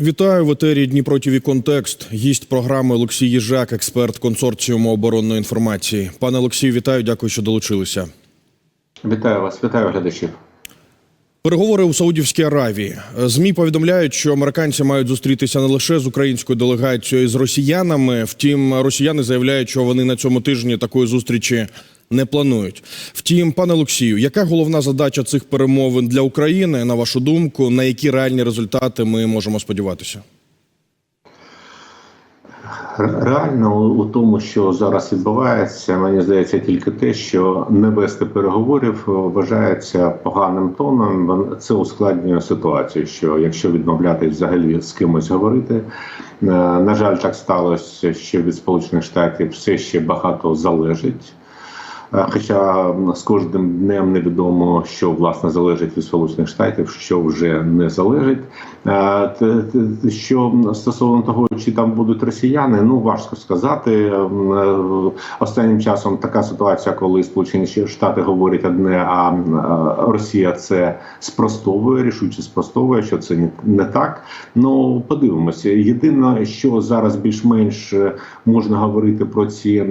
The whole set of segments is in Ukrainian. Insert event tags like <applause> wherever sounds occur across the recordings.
Вітаю в етері Дніпро ТІВІ Контекст. Гість програми Олексій Їжак, експерт консорціуму оборонної інформації. Пане Олексію, вітаю, дякую, що долучилися. Вітаю вас, вітаю глядачів. Переговори у Саудівській Аравії. Змі повідомляють, що американці мають зустрітися не лише з українською делегацією, а й з росіянами. Втім, росіяни заявляють, що вони на цьому тижні такої зустрічі не планують. Втім, пане Олексію, яка головна задача цих перемовин для України, на вашу думку, на які реальні результати ми можемо сподіватися? Реально у тому, що зараз відбувається, мені здається, тільки те, що не вести переговорів вважається поганим тоном. Це ускладнює ситуацію. Що якщо відмовлятись взагалі з кимось говорити, е, на жаль, так сталося, що від Сполучених Штатів все ще багато залежить. Е, Хоча з кожним днем невідомо, що власне залежить від Сполучених Штатів, що вже не залежить. Е, Що стосовно того, чи там будуть росіяни, ну важко сказати. Е, Останнім часом така ситуація, коли Сполучені Штати говорять одне, а Росія це спростовує, рішуче спростовує, що це не- так. Ну подивимося. Єдине, що зараз більш-менш можна говорити про ці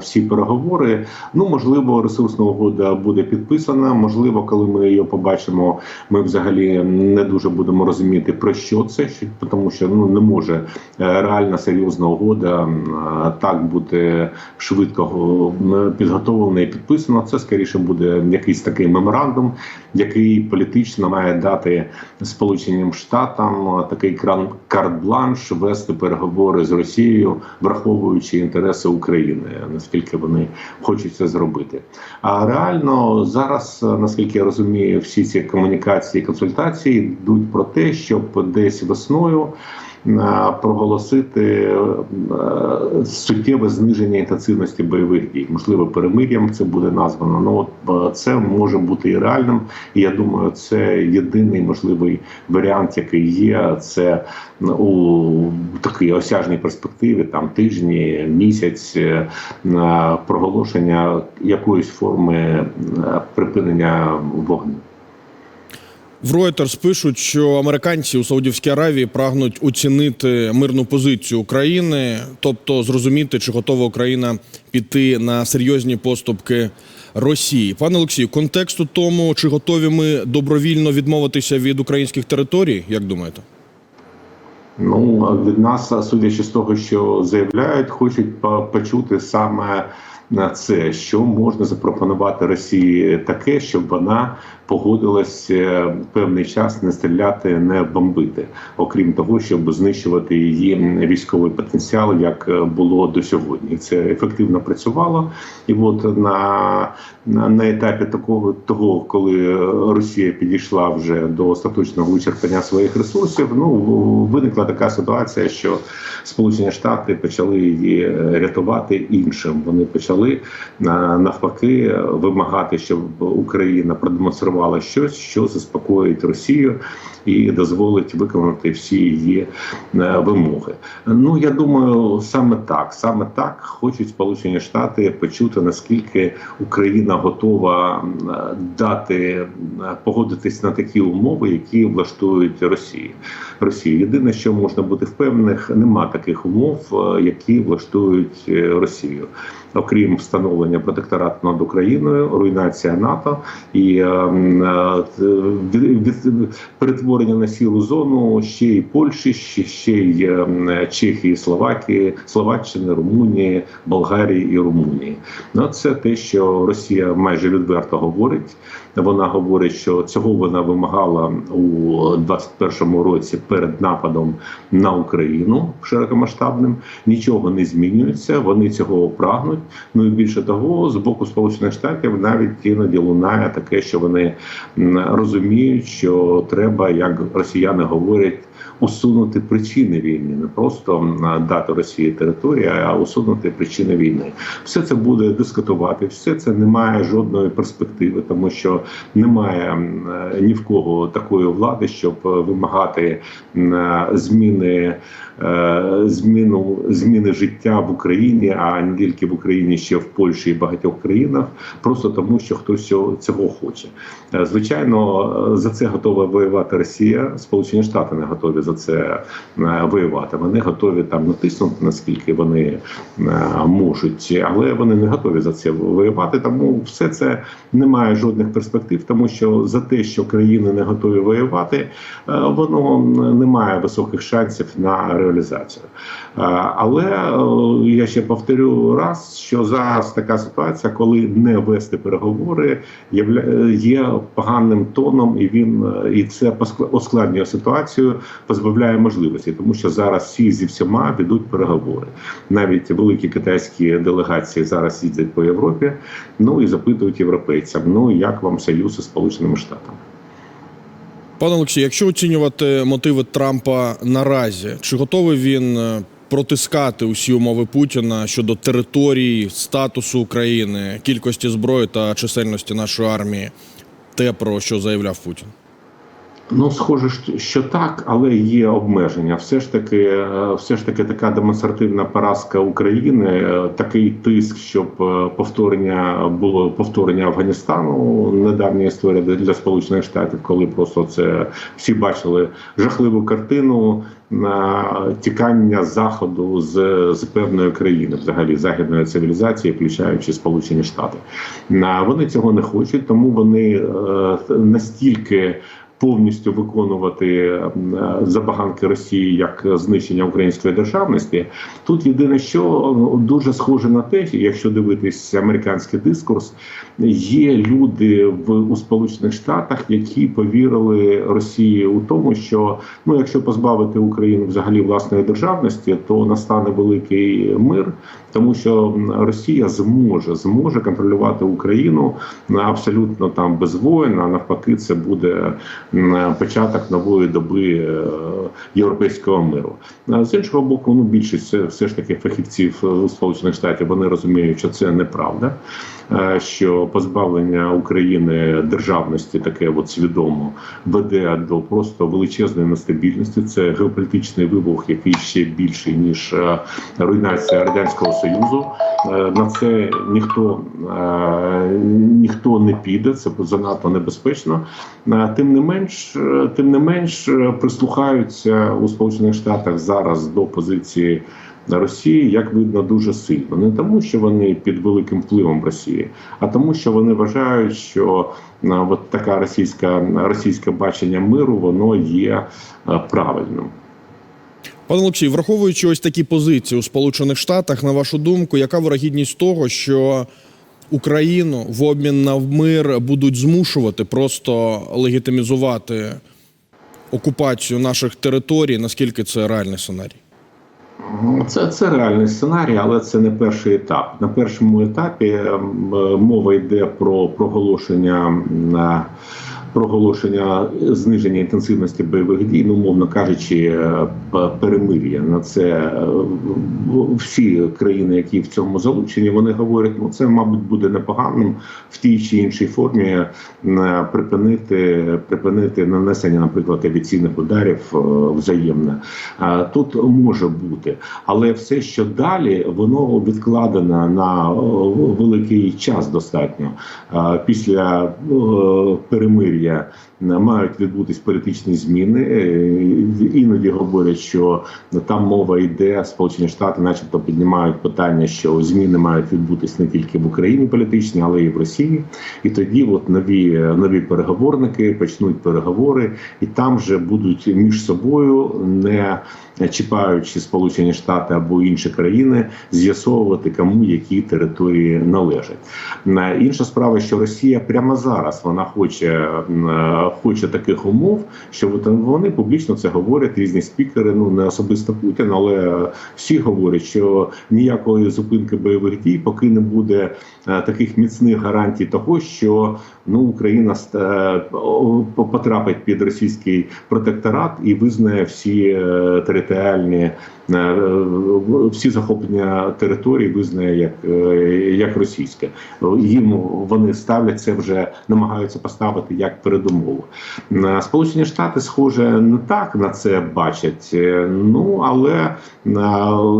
всі переговори. Ну можливо, ресурсна угода буде підписана. Можливо, коли ми її побачимо, ми взагалі не дуже будемо розуміти про що це, тому що ну не може е, реальна серйозна угода е, так бути швидко е, підготовлена і підписана. Це скоріше буде якийсь такий меморандум, який політично має дати Сполученим Штатам такий карт-бланш вести переговори з Росією, враховуючи інтереси України, наскільки вони хочуть це зробити. А реально зараз, наскільки я розумію, всі ці комунікації, консультації йдуть про те, щоб десь весною. Е, Проголосити е, суттєве зниження інтенсивності бойових дій, можливо, перемир'ям це буде названо. Ну от е, це може бути і реальним. І я думаю, це єдиний можливий варіант, який є. Це у такій осяжній перспективі, там тижні, місяць проголошення якоїсь форми припинення вогню. В Reuters пишуть, що американці у Саудівській Аравії прагнуть оцінити мирну позицію України, тобто зрозуміти, чи готова Україна піти на серйозні поступки Росії. Пане Олексію, контекст у тому, чи готові ми добровільно відмовитися від українських територій, як думаєте? Ну від нас, судячи з того, що заявляють, хочуть почути саме на це, що можна запропонувати Росії таке, щоб вона погодилась е, певний час не стріляти, не бомбити, окрім того, щоб знищувати її військовий потенціал, як е, було до сьогодні. Це ефективно працювало, і от на, на, на етапі такого того, коли Росія підійшла вже до остаточного вичерпання своїх ресурсів, ну виникла така ситуація, що Сполучені Штати почали її е, рятувати іншим. Вони почали навпаки вимагати, щоб Україна продемонструвала щось, що заспокоїть Росію і дозволить виконати всі її е, вимоги. Ну я думаю, саме так, саме так хочуть Сполучені Штати почути наскільки Україна готова е, дати е, погодитись на такі умови, які влаштують Росії. Росії. Єдине, що можна бути впевнених, нема таких умов, які влаштують Росію. Окрім встановлення протекторату над Україною, руйнація НАТО і е, е, перетворення на сіру зону ще й Польщі, ще, й е, Чехії, Словакії, Словаччини, Румунії, Болгарії і Румунії. Ну це те, що Росія майже відверто говорить. Вона говорить, що цього вона вимагала у 21-му році перед нападом на Україну широкомасштабним. Нічого не змінюється. Вони цього прагнуть. Ну і більше того, з боку Сполучених Штатів навіть іноді лунає таке, що вони розуміють, що треба, як росіяни говорять. Усунути причини війни, не просто дати Росії територію, а усунути причини війни. Все це буде дискутувати, все це не має жодної перспективи, тому що немає ні в кого такої влади, щоб вимагати зміни, е, зміну зміни життя в Україні, а не тільки в Україні. Україні, ще в Польщі і багатьох країнах, просто тому, що хтось цього, хоче. Е, Звичайно, е, за це готова воювати Росія. Сполучені Штати не готові за це е, воювати. Вони готові там натиснути, наскільки вони можуть, але вони не готові за це воювати. Тому все це не має жодних перспектив, тому що за те, що країни не готові воювати, воно не має високих шансів на реалізацію. Але я ще повторю раз, що зараз така ситуація, коли не вести переговори, є поганим тоном, і він і це ускладнює ситуацію, позбавляє можливості, тому що зараз всі зі всіма ведуть переговори. Навіть великі китайські делегації зараз їздять по Європі, ну і запитують європейцям: ну як вам союз із Сполученими Штатами? Пане Олексій, якщо оцінювати мотиви Трампа наразі, чи готовий він е, протискати усі умови Путіна щодо території, статусу України, кількості зброї та чисельності нашої армії, те про що заявляв Путін? Ну, схоже, що- так, але є обмеження. Все ж таки, е, все ж таки, така демонстративна поразка України, е, такий тиск, щоб е, повторення було повторення Афганістану. Недавня історія для- Сполучених Штатів, коли просто це всі бачили жахливу картину на тікання заходу з, з певної країни, взагалі західної цивілізації, включаючи Сполучені Штати. Вони цього не хочуть, тому вони настільки повністю виконувати е, забаганки Росії як знищення української державності. Тут єдине, що ну, дуже схоже на те, якщо дивитись американський дискурс, є люди в у Сполучених Штатах, які повірили Росії у тому, що ну, якщо позбавити Україну взагалі власної державності, то настане великий мир, тому що Росія зможе зможе контролювати Україну абсолютно там без воїн. А навпаки, це буде початок нової доби е, європейського миру. З іншого боку, ну більшість все, ж таки фахівців е, у Сполучених Штатів вони розуміють, що це неправда. е, Що позбавлення України державності таке от свідомо веде до просто величезної нестабільності. Це геополітичний вибух, який ще більший ніж руйнація радянського союзу. На це ніхто ніхто не піде. Це занадто небезпечно. Тим не менш, е, тим не менш е, прислухаються у Сполучених Штатах зараз до позиції. Росії, як видно, дуже сильно не тому, що вони під великим впливом Росії, а тому, що вони вважають, що е, от така російська російське бачення миру воно є правильним. Пане Олексій, враховуючи ось такі позиції у Сполучених Штатах, на вашу думку, яка вирогідність того, що Україну в обмін на мир будуть змушувати просто легітимізувати окупацію наших територій? Наскільки це реальний сценарій? Це, це реальний сценарій, але це не перший етап. На першому етапі ем, е, мова йде про проголошення е, проголошення зниження інтенсивності бойових дій, ну мовно кажучи, е, перемир'я. На це е, всі країни, які в цьому залучені, вони говорять, ну це мабуть буде непоганим в тій чи іншій формі е, припинити припинити нанесення, наприклад, авіаційних ударів взаємне. Тут може бути, але все, що далі, воно відкладено на великий час достатньо. Після е, перемир'я мають відбутись політичні зміни. Е, Іноді говорять, що там мова йде, Сполучені Штати, начебто, піднімають питання, що зміни мають відбутись не тільки в Україні політичні, але й в Росії. І тоді, от нові нові переговорники почнуть переговори, і там вже будуть між собою не чіпаючи Сполучені Штати або інші країни, з'ясовувати, кому які території належать. Е, Інша справа, що Росія прямо зараз вона хоче, е, хоче таких умов, що вони публічно це говорять, різні спікери, ну не особисто Путін, але всі говорять, що ніякої зупинки бойових дій, поки не буде таких міцних гарантій того, що ну Україна е, потрапить під російський протекторат і визнає всі е, територіальні е, е, всі захоплення території визнає як, е, як російське. Їм вони ставлять це вже намагаються поставити як передумову. Е, Сполучені Штати, схоже, не так на це бачать. Е, Ну але е,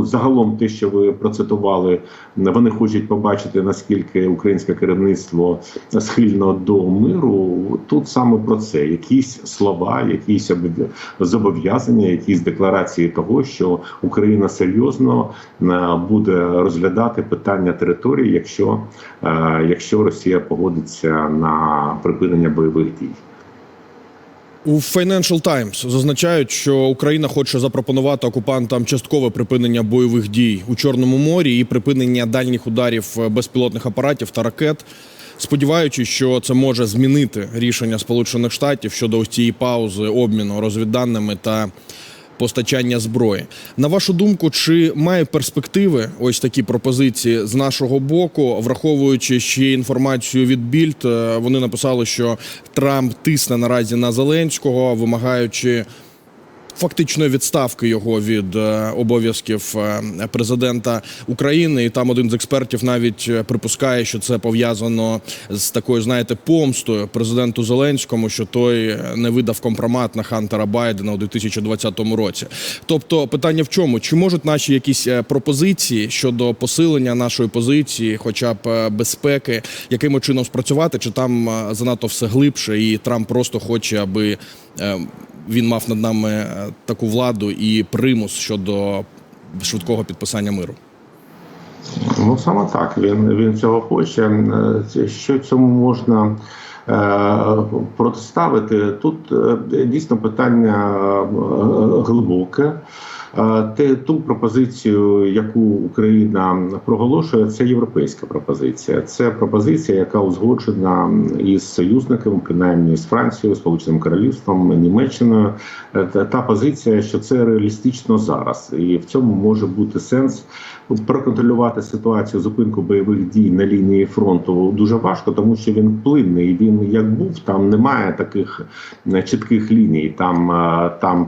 загалом, те, що ви процитували, вони хочуть побачити наскільки українське керівництво схильно до миру. Тут саме про це якісь слова, якісь обов'я- зобов'язання, якісь декларації того, що Україна серйозно е, буде розглядати питання території, якщо, е, якщо Росія погодиться на припинення бойових дій. У Financial Times зазначають, що Україна хоче запропонувати окупантам часткове припинення бойових дій у Чорному морі і припинення дальніх ударів безпілотних апаратів та ракет, сподіваючись, що це може змінити рішення Сполучених Штатів щодо ось цієї паузи обміну розвідданими та постачання зброї. На вашу думку, чи має перспективи ось такі пропозиції з нашого боку, враховуючи ще інформацію від Більд, е, вони написали, що Трамп тисне наразі на Зеленського, вимагаючи фактичної відставки його від е, обов'язків е, президента України. І там один з експертів навіть е, припускає, що це пов'язано з такою, знаєте, помстою президенту Зеленському, що той не видав компромат на Хантера Байдена у 2020 році. Тобто, питання в чому? Чи можуть наші якісь пропозиції щодо посилення нашої позиції, хоча б безпеки, яким чином спрацювати, чи там занадто все глибше, і Трамп просто хоче, аби він мав над нами е, таку владу і примус щодо швидкого підписання миру. Ну саме так. Він він цього хоче. Е, Що цьому можна е, протиставити? Тут дійсно питання глибоке. Те ту пропозицію, яку Україна проголошує, це європейська пропозиція. Це пропозиція, яка узгоджена із союзниками, принаймні з Францією, Сполученим Королівством, Німеччиною. Е, Та, позиція, що це реалістично зараз, і в цьому може бути сенс проконтролювати ситуацію зупинку бойових дій на лінії фронту дуже важко, тому що він плинний. Він як був, там немає таких е, чітких ліній. Там е, там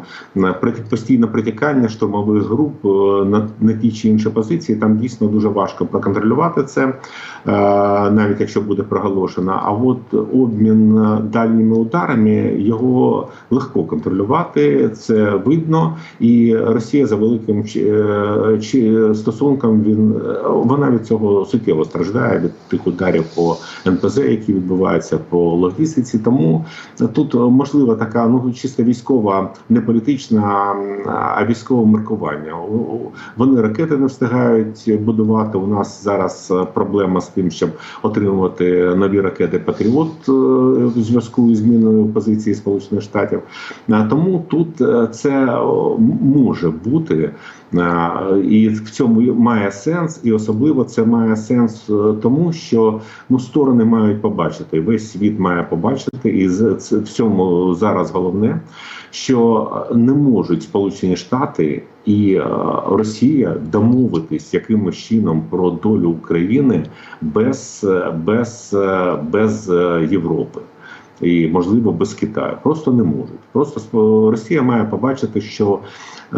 постійне притікання штурмових груп е, на, на ті чи інші позиції. Там дійсно дуже важко проконтролювати це, е, навіть якщо буде проголошено. А от обмін дальніми ударами його легко контролювати. Це видно, і Росія за великим чи- е, стосунком він вона від цього суттєво страждає від тих ударів по НПЗ, які відбуваються по логістиці. Тому тут можливо така ну чисто військова, не політична, а військове маркування. Вони ракети не встигають будувати. У нас зараз е, проблема з тим, щоб отримувати нові ракети Патріот е, в зв'язку із зміною позиції Сполучених Штатів. Е, Тому тут це може бути. Е, І в цьому має сенс, і особливо це має сенс е, тому, що ну сторони мають побачити, весь світ має побачити, і це- в цьому зараз головне, що е, не можуть Сполучені Штати і Росія домовитись якимось чином про долю України без, без, без Європи. І можливо без Китаю просто не можуть. Просто Росія має побачити, що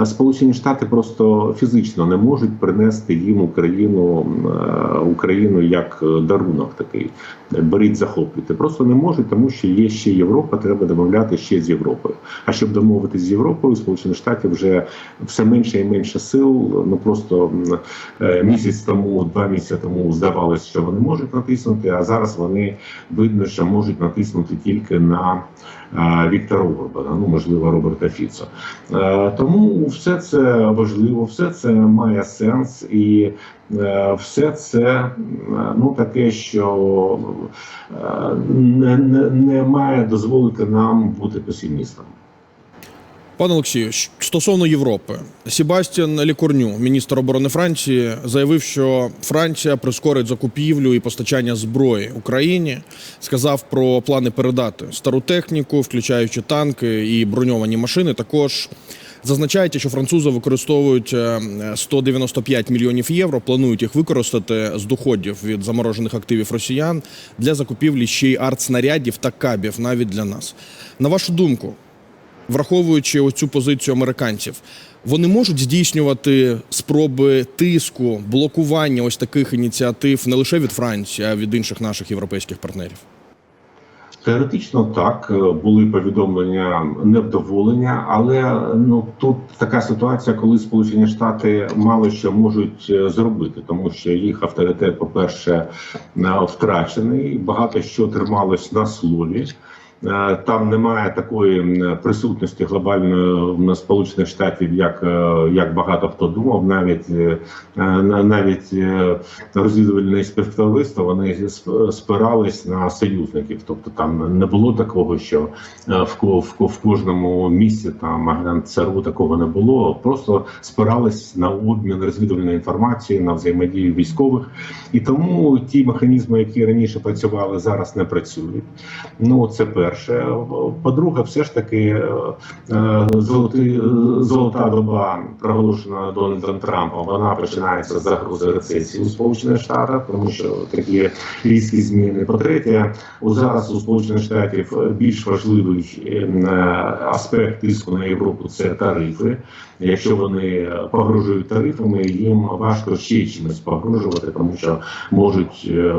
Сполучені Штати просто фізично не можуть принести їм Україну е, Україну як е, дарунок такий. Беріть, захоплюйте. Просто не можуть, тому що є ще Європа. Треба домовляти ще з Європою. А щоб домовитися з Європою, Сполучені Штати вже все менше і менше сил. Ну просто е, місяць тому, два місяці тому здавалось, що вони можуть натиснути, а зараз вони видно, що можуть натиснути тільки на е, Віктора Орбана, ну можливо, Роберта Фіцо. Е, Тому все це важливо, все це має сенс, і е, все це е, ну таке, що е, не, не, не має дозволити нам бути песимістами. Пане Олексію, стосовно Європи, Себастьян Лікорню, міністр оборони Франції, заявив, що Франція прискорить закупівлю і постачання зброї Україні. Сказав про плани передати стару техніку, включаючи танки і броньовані машини. Також зазначаєте, що французи використовують е, 195 мільйонів євро. Планують їх використати з доходів від заморожених активів росіян для закупівлі ще й артснарядів та кабів навіть для нас. На вашу думку, враховуючи оцю позицію американців, вони можуть здійснювати спроби тиску, блокування ось таких ініціатив не лише від Франції, а від інших наших європейських партнерів. Теоретично так були повідомлення невдоволення, але ну тут така ситуація, коли Сполучені Штати мало що можуть е, зробити, тому що їх авторитет, по-перше, е, втрачений, багато що трималось на слові. Е, Там немає такої присутності глобальної Сполучених Штатів, як, е, як багато хто думав. Навіть е, навіть розвідувальне співтовариство вони сп- спирались на союзників. Тобто там не було такого, що в в, в кожному місці там агент ЦРУ такого не було. Просто спирались на обмін розвідувальної інформації, на взаємодію військових, і тому ті механізми, які раніше працювали, зараз не працюють. Ну це перше. По-друге, все ж таки е, е, золоти, золота доба проголошена Дональдом Трампом. Вона починається з загрози рецесії у Сполучених Штатах, тому що такі різкі зміни. По-третє, у зараз у Сполучених Штатів більш важливий е, аспект тиску на Європу це тарифи. Якщо вони погрожують тарифами, їм важко ще чимось погрожувати, тому що можуть е,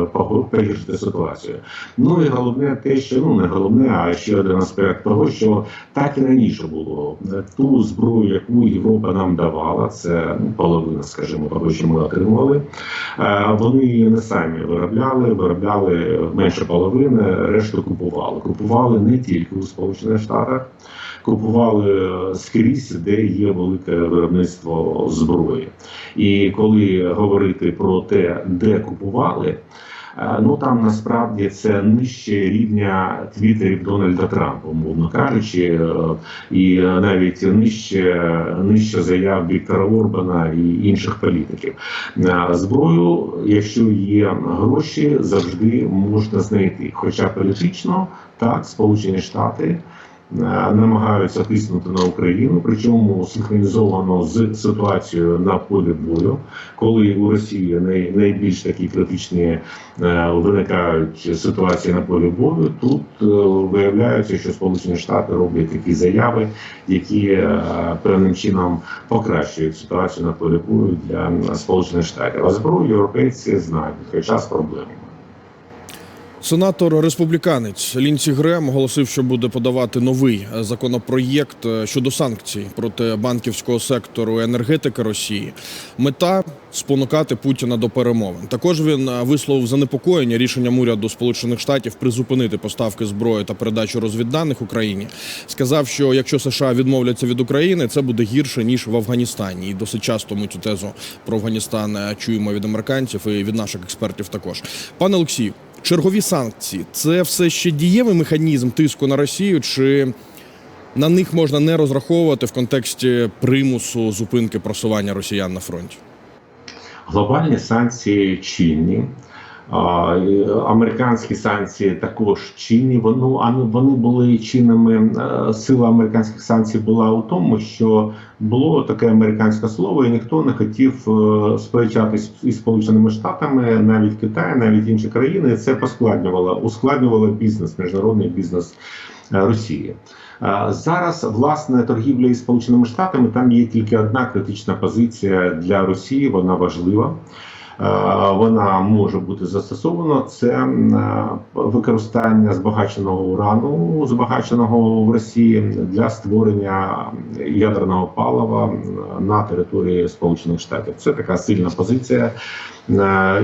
погіршити ситуацію. Ну і головне те, що ну не головне, а ще один аспект того, що так і раніше було ту зброю, яку Європа нам давала, це ну, половина, скажімо, того, що ми отримували. е, Вони не самі виробляли, виробляли менше половини, решту купували. Купували не тільки у Сполучених Штатах. Купували скрізь, де є велике виробництво зброї, і коли говорити про те, де купували, Ну там насправді це нижче рівня твіттерів Дональда Трампа, умовно кажучи, е, і навіть нижче, нижче заяв Віктора Орбана і інших політиків. Е, Зброю, якщо є гроші, завжди можна знайти. Хоча політично так, Сполучені Штати. Е, Намагаються тиснути на Україну, причому синхронізовано з ситуацією на полі бою, коли у Росії най, найбільш такі критичні е, виникають ситуації на полі бою. Тут е, виявляється, що Сполучені Штати роблять такі заяви, які певним чином покращують ситуацію на полі бою для Сполучених Штатів. А зброю європейці знають, хоча з проблемами. Сенатор республіканець Лінсі Грем оголосив, що буде подавати новий е, законопроєкт е, щодо санкцій проти банківського сектору енергетики Росії. Мета спонукати Путіна до перемовин. Також він е, висловив занепокоєння рішенням уряду Сполучених Штатів призупинити поставки зброї та передачу розвідданих Україні. Сказав, що якщо США відмовляться від України, це буде гірше ніж в Афганістані. І досить часто ми цю тезу про Афганістан чуємо від американців і від наших експертів також. Пане Олексію, чергові санкції це все ще дієвий механізм тиску на Росію, чи на них можна не розраховувати в контексті примусу зупинки просування росіян на фронті? Глобальні санкції чинні. Американські санкції також чинні. Воно а ну, вони були чинними. е, Сила американських санкцій була у тому, що було таке американське слово, і ніхто не хотів е, сперечатись із Сполученими Штатами, навіть Китай, навіть інші країни. Це поскладнювало, ускладнювало бізнес, міжнародний бізнес е, Росії. Зараз власне торгівля із Сполученими Штатами там є тільки одна критична позиція для Росії. Вона важлива. Е, Вона може бути застосована. Це е, використання збагаченого урану, збагаченого в Росії для створення ядерного палива на території Сполучених Штатів. Це така сильна позиція,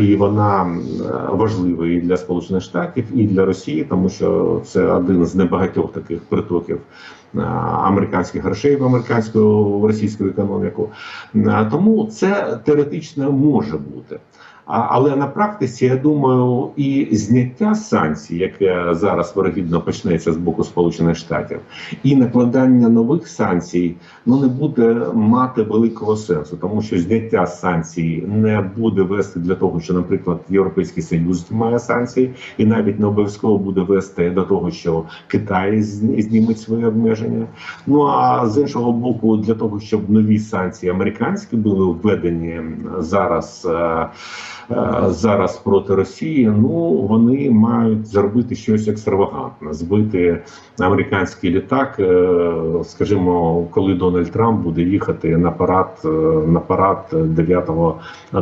і вона е, важлива і для Сполучених Штатів, і для Росії, тому що це один з небагатьох таких притоків е, американських грошей в американську в російську економіку. Е, Тому це теоретично може бути. Але на практиці, я думаю, і зняття санкцій, яке зараз вирогідно почнеться з боку Сполучених Штатів, і накладання нових санкцій ну не буде мати великого сенсу, тому що зняття санкцій не буде вести для того, що, наприклад, Європейський Союз має санкції, і навіть не обов'язково буде вести до того, що Китай зні- зніметь свої обмеження. Ну а з іншого боку, для того, щоб нові санкції американські були введені зараз. Зараз проти Росії, ну вони мають зробити щось екстравагантне, збити американський літак. е, Скажімо, коли Дональд Трамп буде їхати на парад е, на парад 9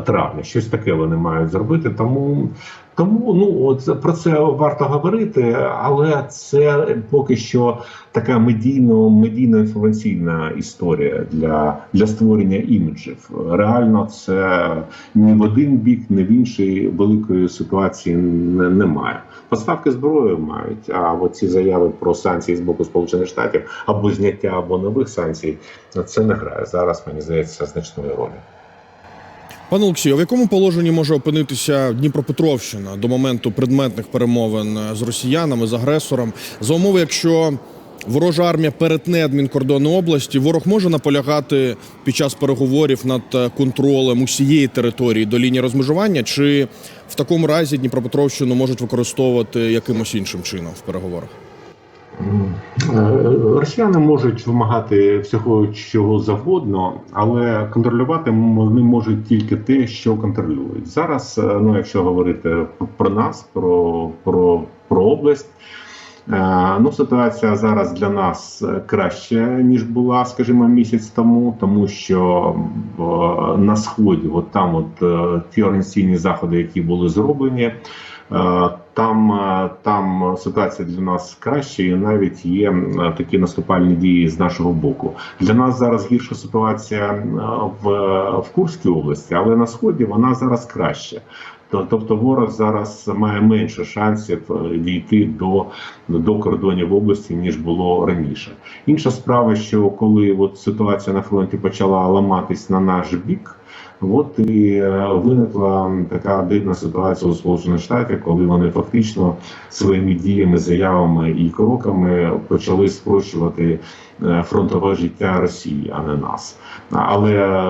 травня. Щось таке вони мають зробити. Тому Тому ну от про це варто говорити, але це поки що така медійно медійно інформаційна історія для, для створення іміджів. Реально, це ні в один бік, ні в інший великої ситуації не, немає. Поставки зброї мають. А от ці заяви про санкції з боку Сполучених Штатів або зняття, або нових санкцій це не грає зараз. Мені здається, значної ролі. Пане Олексію, в якому положенні може опинитися Дніпропетровщина до моменту предметних перемовин з росіянами з агресором за умови, якщо ворожа армія перетне адмінкордони області, ворог може наполягати під час переговорів над е, контролем усієї території до лінії розмежування, чи в такому разі Дніпропетровщину можуть використовувати якимось іншим чином в переговорах? Е, Росіяни можуть вимагати всього чого завгодно, але контролювати вони можуть тільки те, що контролюють. Зараз, е, ну якщо говорити про нас, про, про, про область. е, Ну, ситуація зараз для нас е, краща ніж була, скажімо, місяць тому, тому що на сході, от там, от ті організаційні заходи, які були зроблені, там, е, там ситуація для нас краща, і навіть є е, такі наступальні дії з нашого боку. Для нас зараз гірша ситуація е, в, в Курській області, але на сході вона зараз краща. Тобто ворог зараз має менше шансів дійти до, до кордонів області ніж було раніше. Інша справа, що коли от ситуація на фронті почала ламатись на наш бік. От і е, виникла така дивна ситуація у Сполучених Штатах, коли вони фактично своїми діями, заявами і кроками почали спрощувати е, фронтове життя Росії, а не нас. Але е,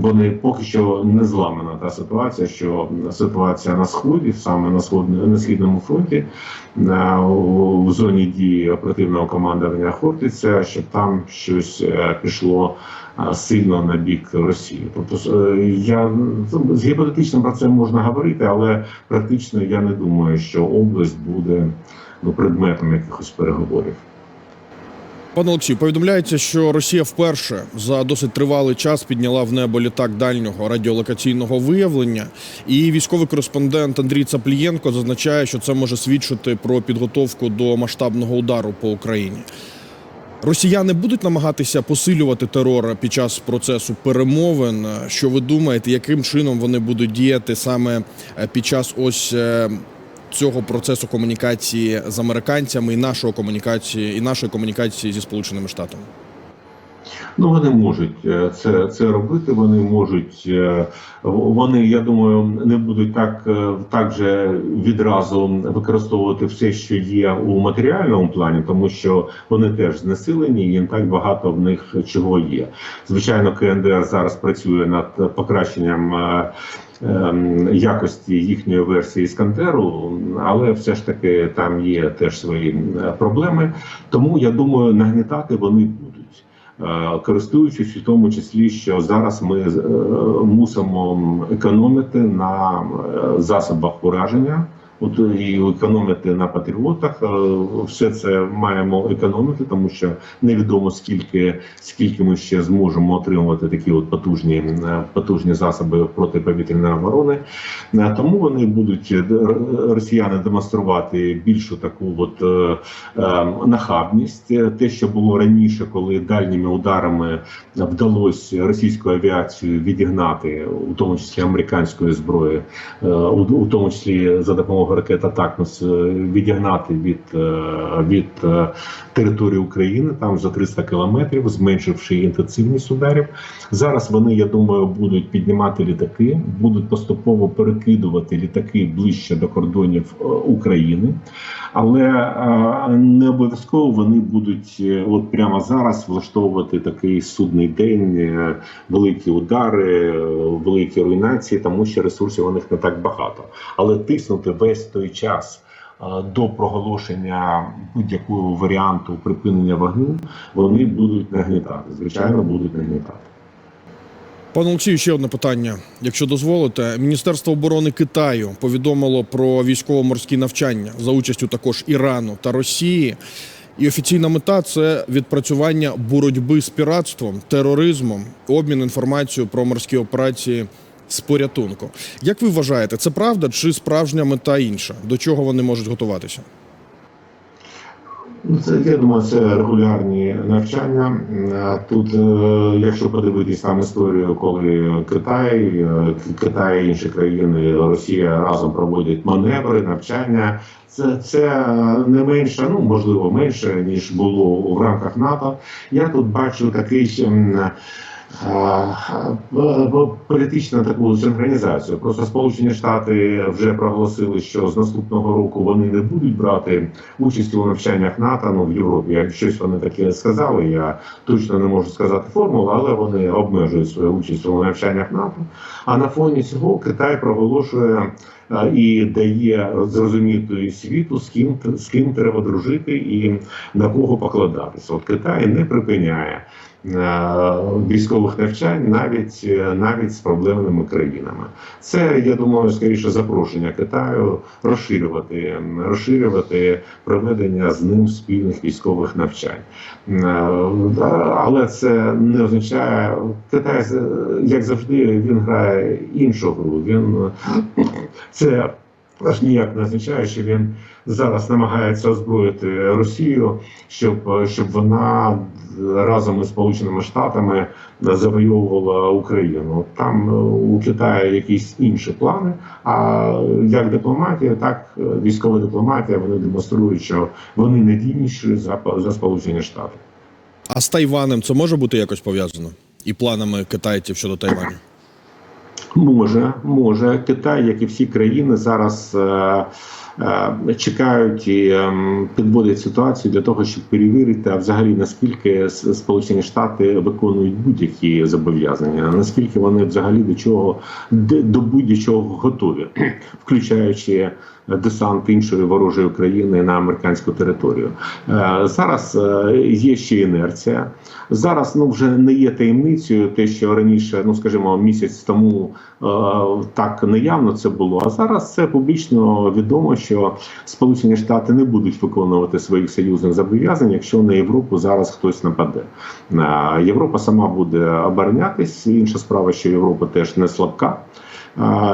вони поки що не зламана та ситуація, що ситуація на сході, саме на сході на східному фронті, в зоні дії оперативного командування Хортиця, що там щось пішло сильно на бік Росії. Тобто е, я з гіпотетичним про це можна говорити, але практично я не думаю, що область буде ну, предметом якихось переговорів. Пане Олексію, повідомляється, що Росія вперше за досить тривалий час підняла в небо літак дальнього радіолокаційного виявлення. І військовий кореспондент Андрій Цаплієнко зазначає, що це може свідчити про підготовку до масштабного удару по Україні. Росіяни будуть намагатися посилювати терор під час процесу перемовин. Що ви думаєте, яким чином вони будуть діяти саме е, під час ось е, цього процесу комунікації з американцями і нашого комунікації і нашої комунікації зі Сполученими Штатами? Ну вони можуть е, це, це робити. Вони можуть е, вони, я думаю, не будуть так, е, так же відразу використовувати все, що є у матеріальному плані, тому що вони теж знесилені, і не так багато в них чого є. Звичайно, КНДР зараз працює над покращенням. ем, Якості їхньої версії Іскандеру, але все ж таки там є теж свої проблеми. Тому я думаю, нагнітати вони користуючись у тому числі, що зараз ми е, мусимо економити на е, засобах ураження. От і економити на патріотах, Е, все це маємо економити, тому що невідомо скільки скільки ми ще зможемо отримувати такі от потужні е, потужні засоби протиповітряної оборони. Е, Тому вони будуть е, росіяни демонструвати більшу таку от е, е, нахабність. Е, Те, що було раніше, коли дальніми ударами вдалося російську авіацію відігнати, у тому числі американської зброї, е, у тому числі за допомогою ракет Атакнус, е, відігнати від, е, від е, території України там за 300 кілометрів, зменшивши інтенсивність ударів. Зараз вони, я думаю, будуть піднімати літаки, будуть поступово перекидувати літаки ближче до кордонів України, але не обов'язково вони будуть от прямо зараз влаштовувати такий судний день, великі удари, великі руйнації, тому що ресурсів у них не так багато. Але тиснути весь той час. До проголошення будь-якого варіанту припинення вогню вони будуть нагнітати. Звичайно, будуть нагнітати. Пане Олексію, ще одне питання, якщо дозволите. Міністерство оборони Китаю повідомило про військово-морські навчання за участю також Ірану та Росії. І офіційна мета це відпрацювання боротьби з піратством, тероризмом, обмін інформацією про морські операції з порятунку. Як ви вважаєте, це правда чи справжня мета інша? До чого вони можуть готуватися? Ну, Це я думаю, це регулярні навчання. Е, Тут, е, якщо подивитись там історію, коли Китай, е, Китай і інші країни, Росія разом проводять маневри, навчання. Це, це не менше, ну можливо, менше ніж було в рамках НАТО. Я тут бачу такий. Е, е, політичну таку синхронізацію. Просто Сполучені Штати вже проголосили, що з наступного року вони не будуть брати участь у навчаннях НАТО ну, в Європі. Як щось вони таке сказали, я точно не можу сказати формулу, але вони обмежують свою участь у навчаннях НАТО. А на фоні цього Китай проголошує е, і дає зрозуміти світу, з ким з ким треба дружити і на кого покладатися. От Китай не припиняє військових навчань навіть е, навіть з проблемними країнами. Це я думаю, скоріше запрошення Китаю розширювати розширювати проведення з ним спільних військових навчань. Е, Але це не означає Китай, е, як завжди, він грає іншу гру. Він е, <clears throat> це аж ніяк не означає, що він зараз намагається озброїти Росію, щоб, щоб вона разом із Сполученими Штатами завойовувала Україну. Там е, у Китаю якісь інші плани. А як дипломатія, так е, військова дипломатія, вони демонструють, що вони надійніші за, за Сполучені Штати. А з Тайванем це може бути якось пов'язано? І планами китайців щодо Тайваню? Може, може. Китай, як і всі країни, зараз е, е, чекають і е, підводять ситуацію для того, щоб перевірити, а взагалі наскільки Сполучені Штати виконують будь-які зобов'язання, наскільки вони взагалі до чого до будь-чого готові, <clears throat> включаючи десант іншої ворожої країни на американську територію. Е, Зараз е, є ще інерція. Зараз ну вже не є таємницею, те, що раніше, ну скажімо, місяць тому е, так неявно це було. А зараз це публічно відомо, що Сполучені Штати не будуть виконувати своїх союзних зобов'язань, якщо на Європу зараз хтось нападе. Е, Європа сама буде оборонятись. Інша справа, що Європа теж не слабка.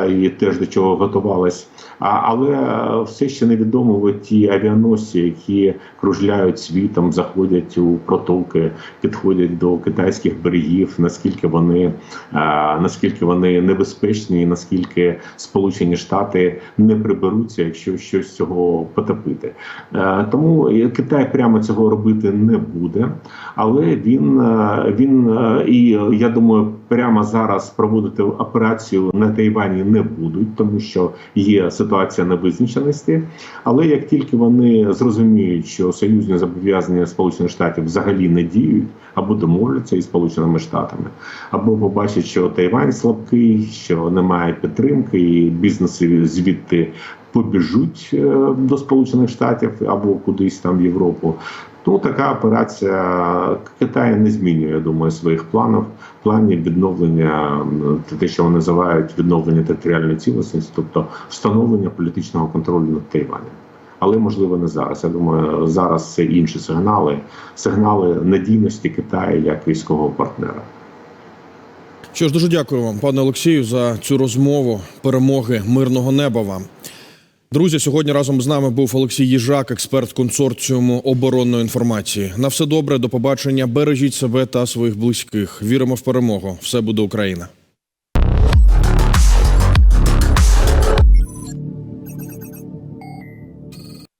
І теж до чого готувалась, але все ще невідомо ті авіаносці, які кружляють світом, заходять у протоки, підходять до китайських берегів. Наскільки вони а, наскільки вони небезпечні, і наскільки Сполучені Штати не приберуться, якщо щось цього потопити. Е, Тому Китай прямо цього робити не буде, але він, е, він е, і я думаю, прямо зараз проводити операцію на Тайвані не будуть, тому що є ситуація невизначеності. Але як тільки вони зрозуміють, що союзні зобов'язання Сполучених Штатів взагалі не діють, або домовляться із Сполученими Штатами, або побачать, що Тайвань слабкий, що немає підтримки, і бізнеси звідти побіжуть е, до Сполучених Штатів або кудись там в Європу. Тому така операція Китай не змінює, я думаю, своїх планів, планів відновлення те, що вони називають відновлення територіальної цілісності, тобто встановлення політичного контролю над Тайванем. Але можливо не зараз. Я думаю, зараз це інші сигнали, сигнали надійності Китаю як військового партнера. Що ж, дуже дякую вам, пане Олексію, за цю розмову. Перемоги мирного неба вам. Друзі, сьогодні разом з нами був Олексій Їжак, експерт консорціуму оборонної інформації. На все добре, до побачення. Бережіть себе та своїх близьких. Віримо в перемогу. Все буде Україна.